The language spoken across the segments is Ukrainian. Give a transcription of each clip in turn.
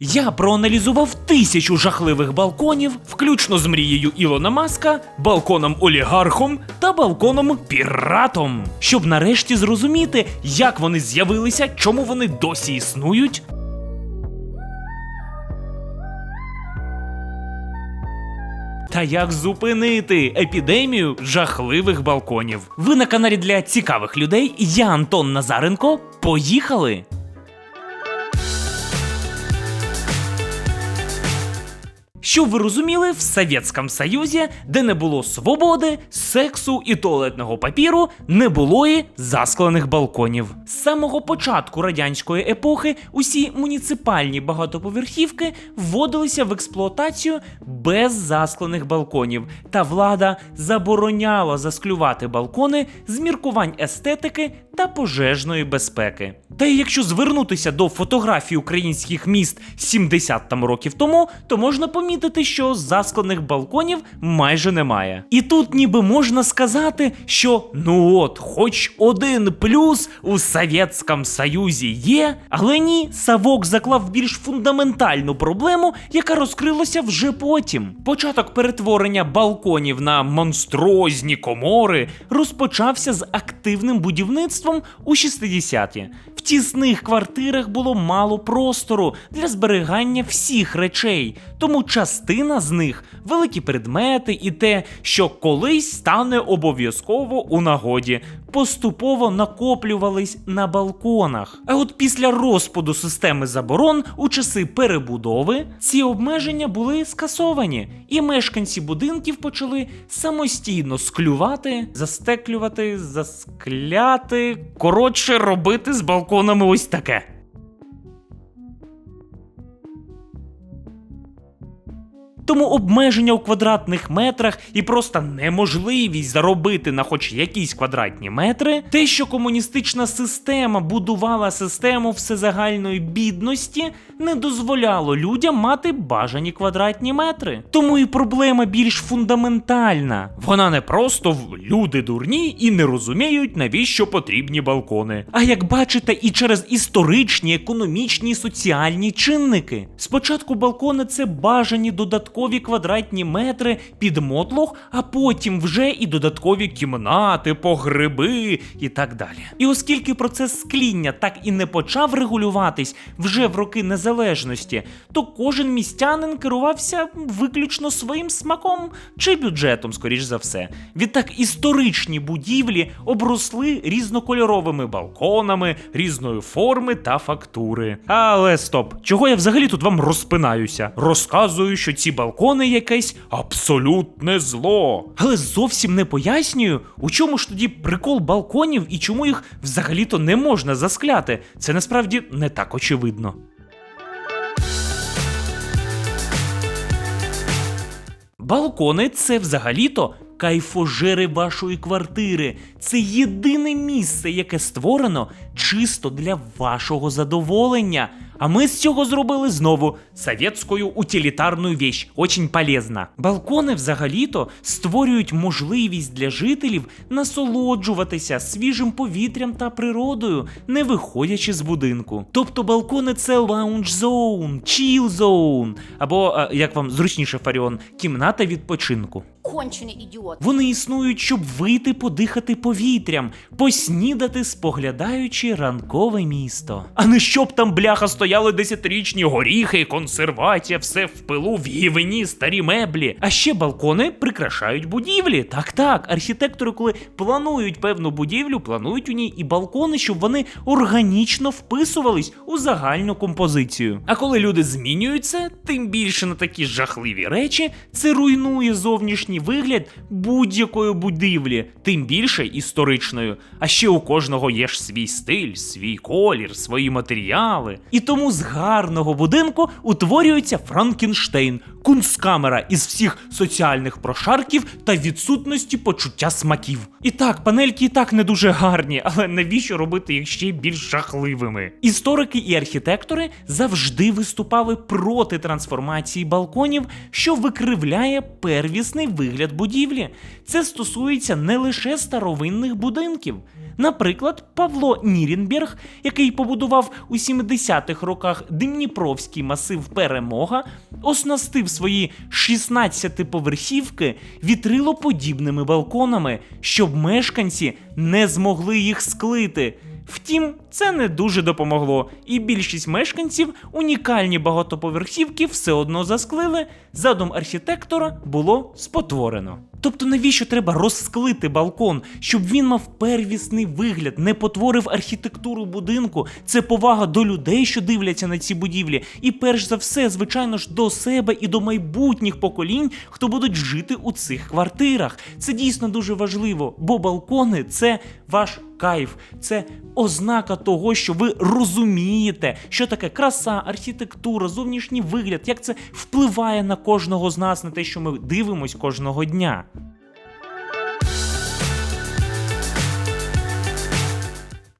Я проаналізував тисячу жахливих балконів, включно з мрією Ілона Маска, балконом олігархом та балконом піратом, щоб нарешті зрозуміти, як вони з'явилися, чому вони досі існують. Та як зупинити епідемію жахливих балконів? Ви на каналі для цікавих людей. Я Антон Назаренко. Поїхали! Щоб ви розуміли, в Совєтському Союзі, де не було свободи, сексу і туалетного папіру, не було і засклених балконів. З самого початку радянської епохи усі муніципальні багатоповерхівки вводилися в експлуатацію без засклених балконів, та влада забороняла засклювати балкони з міркувань естетики та пожежної безпеки. Та й якщо звернутися до фотографій українських міст 70 там років тому, то можна помітити, що засклених балконів майже немає. І тут ніби можна сказати, що ну от, хоч один плюс у Совєтському Союзі є, але ні, Савок заклав більш фундаментальну проблему, яка розкрилася вже потім. Початок перетворення балконів на монстрозні комори розпочався з активним будівництвом у 60-ті. В тісних квартирах було мало простору для зберігання всіх речей, тому частина з них великі предмети і те, що колись стане обов'язково у нагоді, поступово накоплювались на балконах. А от після розпаду системи заборон у часи перебудови ці обмеження були скасовані, і мешканці будинків почали самостійно склювати, застеклювати, заскляти, коротше, робити з балконами ось таке. Тому обмеження у квадратних метрах і просто неможливість заробити на хоч якісь квадратні метри, те, що комуністична система будувала систему всезагальної бідності, не дозволяло людям мати бажані квадратні метри. Тому і проблема більш фундаментальна. Вона не просто в люди дурні і не розуміють, навіщо потрібні балкони. А як бачите, і через історичні, економічні, соціальні чинники. Спочатку балкони це бажані додаткові квадратні метри під мотлох, а потім вже і додаткові кімнати, погреби і так далі. І оскільки процес скління так і не почав регулюватись вже в роки незалежності, то кожен містянин керувався виключно своїм смаком чи бюджетом, скоріш за все. Відтак історичні будівлі обросли різнокольоровими балконами різної форми та фактури. Але стоп, чого я взагалі тут вам розпинаюся? Розказую, що ці балкони якесь абсолютне зло. Але зовсім не пояснюю, у чому ж тоді прикол балконів і чому їх взагалі-то не можна заскляти. Це насправді не так очевидно. Балкони це взагалі-то кайфожери вашої квартири. Це єдине місце, яке створено чисто для вашого задоволення. А ми з цього зробили знову совєтською утилітарну вещь, очень полезна. Балкони взагалі-то створюють можливість для жителів насолоджуватися свіжим повітрям та природою, не виходячи з будинку. Тобто балкони це lounge zone, chill zone, або, е, як вам зручніше, Фаріон, кімната відпочинку. конченый идиот. Вони існують, щоб вийти подихати повітрям, поснідати, споглядаючи ранкове місто. А не щоб там бляха стояли десятирічні горіхи, консервація, все в пилу, в гівені, старі меблі. А ще балкони прикрашають будівлі. Так, так, архітектори, коли планують певну будівлю, планують у ній і балкони, щоб вони органічно вписувались у загальну композицію. А коли люди змінюються, тим більше на такі жахливі речі, це руйнує зовнішній вигляд будь-якої будівлі, тим більше історичною. А ще у кожного є ж свій стиль, свій колір, свої матеріали. І тому з гарного будинку утворюється Франкенштейн, кунсткамера із всіх соціальних прошарків та відсутності почуття смаків. І так, панельки і так не дуже гарні, але навіщо робити їх ще більш жахливими? Історики і архітектори завжди виступали проти трансформації балконів, що викривляє первісний вигляд будівлі. Це стосується не лише старовинних будинків. Наприклад, Павло Нірінберг, який побудував у 70-х роках Дніпровський масив Перемога, оснастив свої 16-поверхівки вітрилоподібними балконами, щоб мешканці не змогли їх склити. Втім, це не дуже допомогло, і більшість мешканців унікальні багатоповерхівки все одно засклили. Задум архітектора було спотворено. Тобто, навіщо треба розсклити балкон, щоб він мав первісний вигляд, не потворив архітектуру будинку. Це повага до людей, що дивляться на ці будівлі, і перш за все, звичайно ж, до себе і до майбутніх поколінь, хто будуть жити у цих квартирах. Це дійсно дуже важливо, бо балкони це ваш кайф, це ознака того, що ви розумієте, що таке краса, архітектура, зовнішній вигляд, як це впливає на кожного з нас, на те, що ми дивимось кожного дня.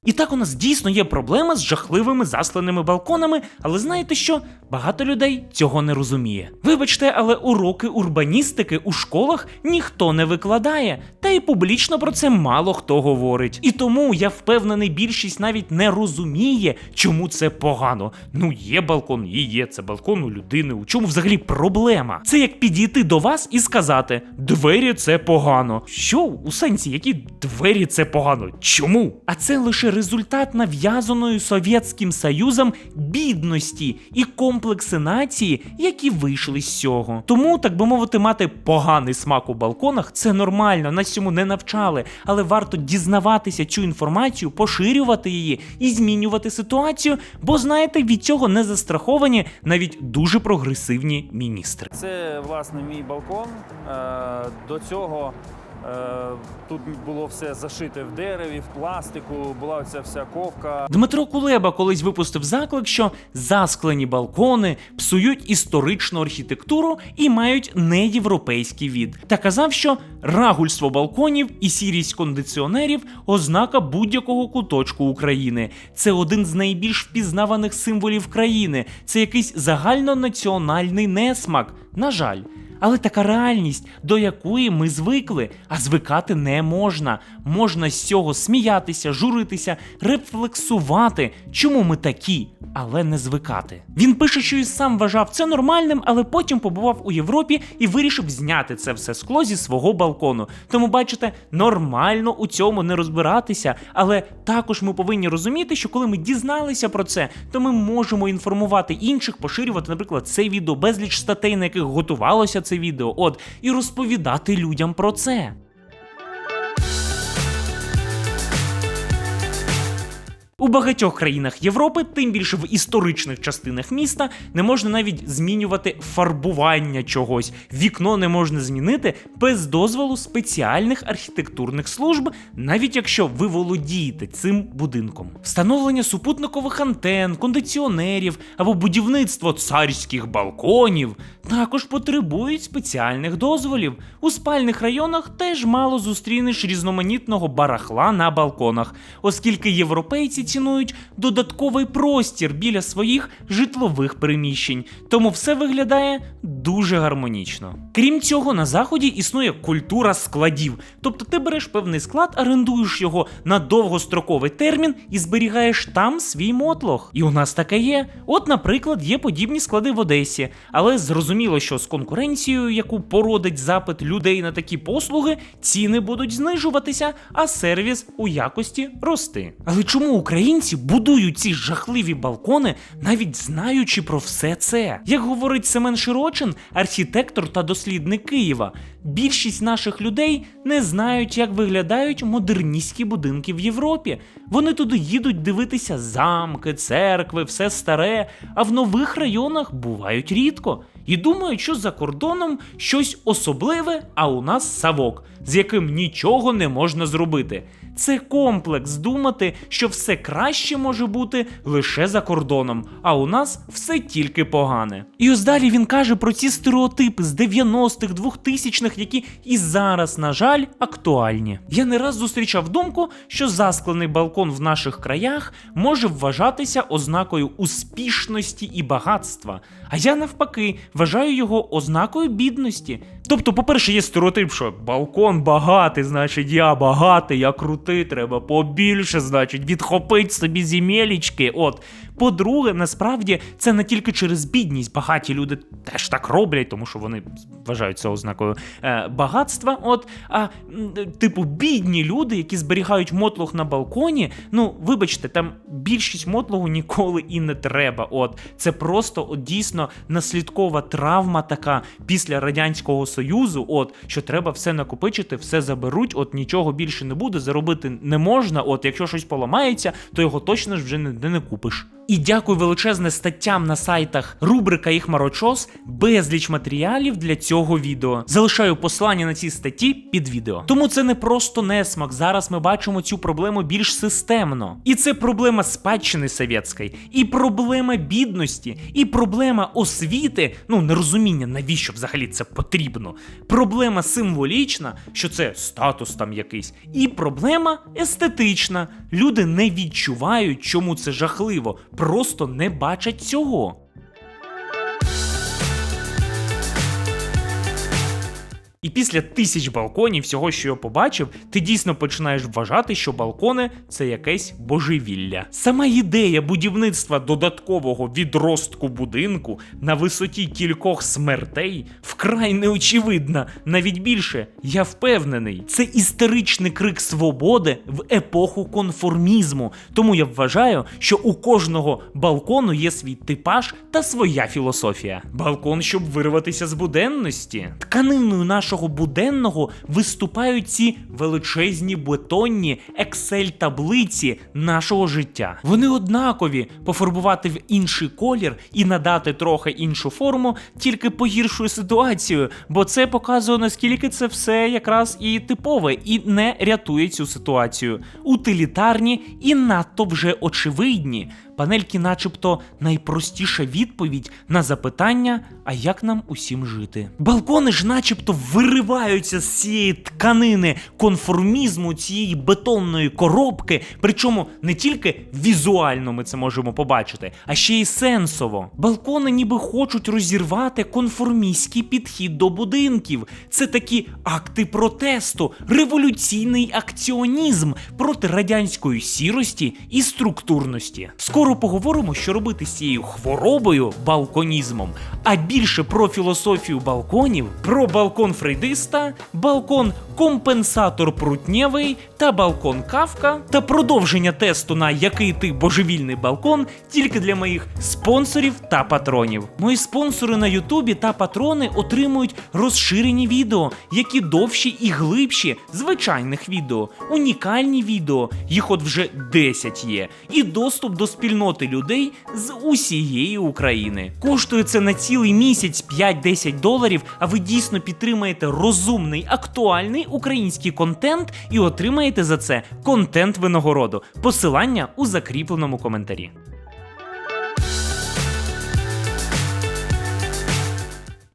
І так у нас дійсно є проблема з жахливими заскленими балконами, але знаєте що? Багато людей цього не розуміє. Вибачте, але уроки урбаністики у школах ніхто не викладає, та й публічно про це мало хто говорить. І тому я впевнений, більшість навіть не розуміє, чому це погано. Ну, є балкон, і є це балкон у людини. У чому взагалі проблема? Це як підійти до вас і сказати: двері це погано. Що у сенсі, які двері це погано? Чому? А це лише результат нав'язаної Совєтським Союзом бідності і комплекси нації, які вийшли з цього. Тому, так би мовити, мати поганий смак у балконах це нормально, нас цьому не навчали, але варто дізнаватися цю інформацію, поширювати її і змінювати ситуацію, бо знаєте, від цього не застраховані навіть дуже прогресивні міністри. Це власне мій балкон. Е, До цього тут було все зашите в дереві, в пластику, була оця вся ковка. Дмитро Кулеба колись випустив заклик, що засклені балкони псують історичну архітектуру і мають неєвропейський від. Та казав, що рагульство балконів і сірість кондиціонерів ознака будь-якого куточку України. Це один з найбільш впізнаваних символів країни. Це якийсь загальнонаціональний несмак. На жаль. Але така реальність, до якої ми звикли, а звикати не можна. Можна з цього сміятися, журитися, рефлексувати, чому ми такі, але не звикати. Він пише, що і сам вважав це нормальним, але потім побував у Європі і вирішив зняти це все скло зі свого балкону. Тому, бачите, нормально у цьому не розбиратися, але також ми повинні розуміти, що коли ми дізналися про це, то ми можемо інформувати інших, поширювати, наприклад, це відео, безліч статей, на яких готувалося це відео, от і розповідати людям про це. У багатьох країнах Європи, тим більше в історичних частинах міста, не можна навіть змінювати фарбування чогось. Вікно не можна змінити без дозволу спеціальних архітектурних служб, навіть якщо ви володієте цим будинком. Встановлення супутникових антен, кондиціонерів або будівництво царських балконів також потребують спеціальних дозволів. У спальних районах теж мало зустрінеш різноманітного барахла на балконах, оскільки європейці цінують додатковий простір біля своїх житлових приміщень, тому все виглядає дуже гармонічно. Крім цього, на заході існує культура складів, тобто ти береш певний склад, орендуєш його на довгостроковий термін і зберігаєш там свій мотлох. І у нас таке є. От, наприклад, є подібні склади в Одесі, але зрозуміло, що з конкуренцією, яку породить запит людей на такі послуги, ціни будуть знижуватися, а сервіс у якості рости. Але чому українці будують ці жахливі балкони, навіть знаючи про все це? Як говорить Семен Широчин, архітектор та дослідник Києва, більшість наших людей не знають, як виглядають модерністські будинки в Європі. Вони туди їдуть дивитися замки, церкви, все старе, а в нових районах бувають рідко. І думають, що за кордоном щось особливе, а у нас савок, з яким нічого не можна зробити. Це комплекс думати, що все краще може бути лише за кордоном, а у нас все тільки погане. І ось далі він каже про ці стереотипи з 90-х, 2000-х, які і зараз, на жаль, актуальні. Я не раз зустрічав думку, що засклений балкон в наших краях може вважатися ознакою успішності і багатства. А я навпаки вважаю його ознакою бідності. Тобто, по-перше, є стереотип, що балкон багатий, значить я багатий, я крутий, треба побільше, значить, відхопить собі зімелічки. От. По-друге, насправді це не тільки через бідність. Багаті люди теж так роблять, тому що вони вважають це ознакою е, багатства. От, а типу, бідні люди, які зберігають мотлух на балконі. Ну, вибачте, там більшість мотлугу ніколи і не треба. От це просто от, дійсно наслідкова травма така після радянського союзу. От що треба все накопичити, все заберуть. От нічого більше не буде, заробити не можна. От якщо щось поламається, то його точно ж вже не, не купиш. І дякую величезне статтям на сайтах рубрика і хмарочос, безліч матеріалів для цього відео. Залишаю посилання на ці статті під відео. Тому це не просто несмак. Зараз ми бачимо цю проблему більш системно. І це проблема спадщини совєтської, і проблема бідності, і проблема освіти, ну нерозуміння, навіщо взагалі це потрібно. Проблема символічна, що це статус там якийсь, і проблема естетична. Люди не відчувають, чому це жахливо, просто не бачать цього. І після тисяч балконів, всього, що я побачив, ти дійсно починаєш вважати, що балкони це якесь божевілля. Сама ідея будівництва додаткового відростку будинку на висоті кількох смертей вкрай неочевидна. Навіть більше, я впевнений, це історичний крик свободи в епоху конформізму. Тому я вважаю, що у кожного балкону є свій типаж та своя філософія. Балкон, щоб вирватися з буденності. Тканиною нашого буденного виступають ці величезні бетонні Excel-таблиці нашого життя. Вони однакові, пофарбувати в інший колір і надати трохи іншу форму, тільки погіршує ситуацію, бо це показує наскільки це все якраз і типове, і не рятує цю ситуацію. Утилітарні і надто вже очевидні. Панельки, начебто, найпростіша відповідь на запитання, а як нам усім жити. Балкони ж, начебто, вириваються з цієї тканини конформізму, цієї бетонної коробки. Причому не тільки візуально ми це можемо побачити, а ще й сенсово. Балкони ніби хочуть розірвати конформістський підхід до будинків. Це такі акти протесту, революційний акціонізм проти радянської сірості і структурності. Скоро поговоримо, що робити з цією хворобою балконізмом, а більше про філософію балконів, про балкон фрейдиста, балкон компенсатор прутнєвий та балкон кавка та продовження тесту на який ти божевільний балкон тільки для моїх спонсорів та патронів. Мої спонсори на Ютубі та патрони отримують розширені відео, які довші і глибші звичайних відео, унікальні відео, їх от вже 10 є, і доступ до спільноти людей з усієї України. Коштує це на цілий місяць 5-10 доларів, а ви дійсно підтримаєте розумний, актуальний український контент і отримаєте за це контент винагороду. Посилання у закріпленому коментарі.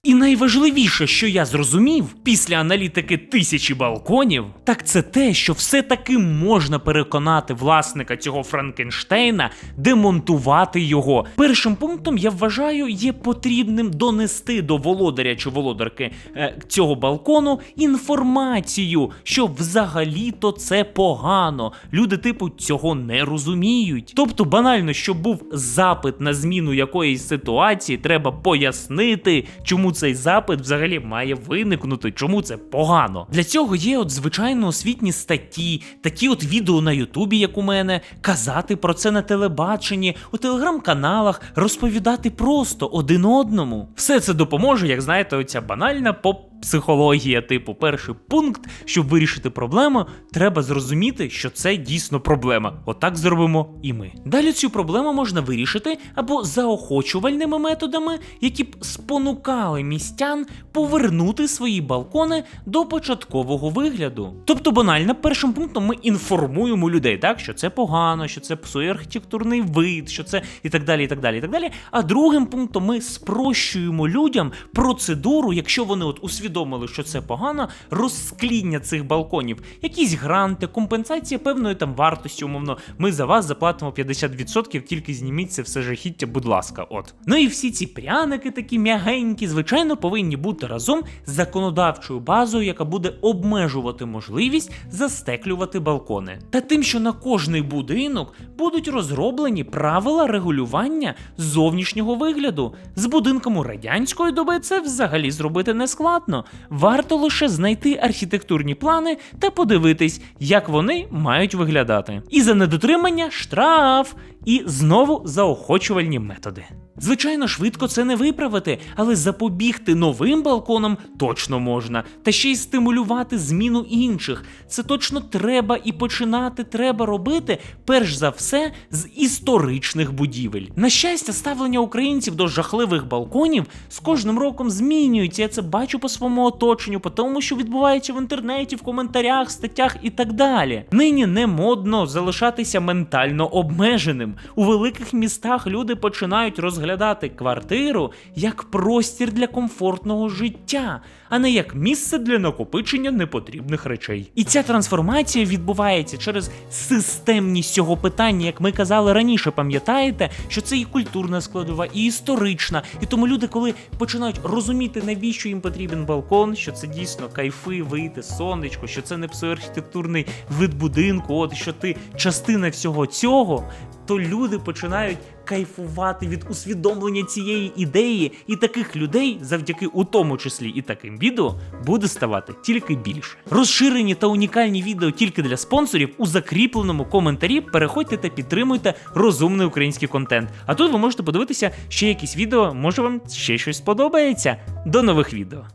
І найважливіше, що я зрозумів після аналітики тисячі балконів, так це те, що все-таки можна переконати власника цього Франкенштейна демонтувати його. Першим пунктом я вважаю, є потрібним донести до володаря чи володарки е, цього балкону інформацію, що взагалі-то це погано. Люди, типу, цього не розуміють. Тобто, банально, щоб був запит на зміну якоїсь ситуації, треба пояснити, чому цей запит взагалі має виникнути, чому це погано. Для цього є от звичайно освітні статті, такі от відео на Ютубі, як у мене, казати про це на телебаченні, у телеграм-каналах, розповідати просто один одному. Все це допоможе, як знаєте, оця банальна поп. Психологія, типу, перший пункт, щоб вирішити проблему, треба зрозуміти, що це дійсно проблема. Отак зробимо і ми. Далі цю проблему можна вирішити або заохочувальними методами, які б спонукали містян повернути свої балкони до початкового вигляду. Тобто, банально, першим пунктом ми інформуємо людей, так що це погано, що це псує архітектурний вид, що це і так далі, і так далі, і так далі. А другим пунктом ми спрощуємо людям процедуру, якщо вони от усвідомлюють усвідомили, що це погано, розскління цих балконів, якісь гранти, компенсація певної там вартості, умовно, ми за вас заплатимо 50%, тільки зніміть це все жахіття, будь ласка. От. Ну і всі ці пряники такі м'ягенькі, звичайно, повинні бути разом з законодавчою базою, яка буде обмежувати можливість застеклювати балкони. Та тим, що на кожний будинок будуть розроблені правила регулювання зовнішнього вигляду. З будинками радянської доби це взагалі зробити не складно. Варто лише знайти архітектурні плани та подивитись, як вони мають виглядати. І за недотримання штраф, і знову заохочувальні методи. Звичайно, швидко це не виправити, але запобігти новим балконам точно можна, та ще й стимулювати зміну інших. Це точно треба і починати треба робити, перш за все, з історичних будівель. На щастя, ставлення українців до жахливих балконів з кожним роком змінюється. Я це бачу по своєму оточенню, по тому, що відбувається в інтернеті, в коментарях, статтях і так далі. Нині не модно залишатися ментально обмеженим. У великих містах люди починають розглядати квартиру як простір для комфортного життя, а не як місце для накопичення непотрібних речей. І ця трансформація відбувається через системність цього питання, як ми казали раніше, пам'ятаєте, що це і культурна складова, і історична. І тому люди, коли починають розуміти, навіщо їм потрібен балкон, що це дійсно кайфи, вийти, сонечко, що це не псоархітектурний вид будинку, от що ти частина всього цього, то люди починають кайфувати від усвідомлення цієї ідеї, і таких людей, завдяки у тому числі і таким відео, буде ставати тільки більше. Розширені та унікальні відео тільки для спонсорів у закріпленому коментарі. Переходьте та підтримуйте розумний український контент. А тут ви можете подивитися ще якісь відео, може вам ще щось сподобається. До нових відео.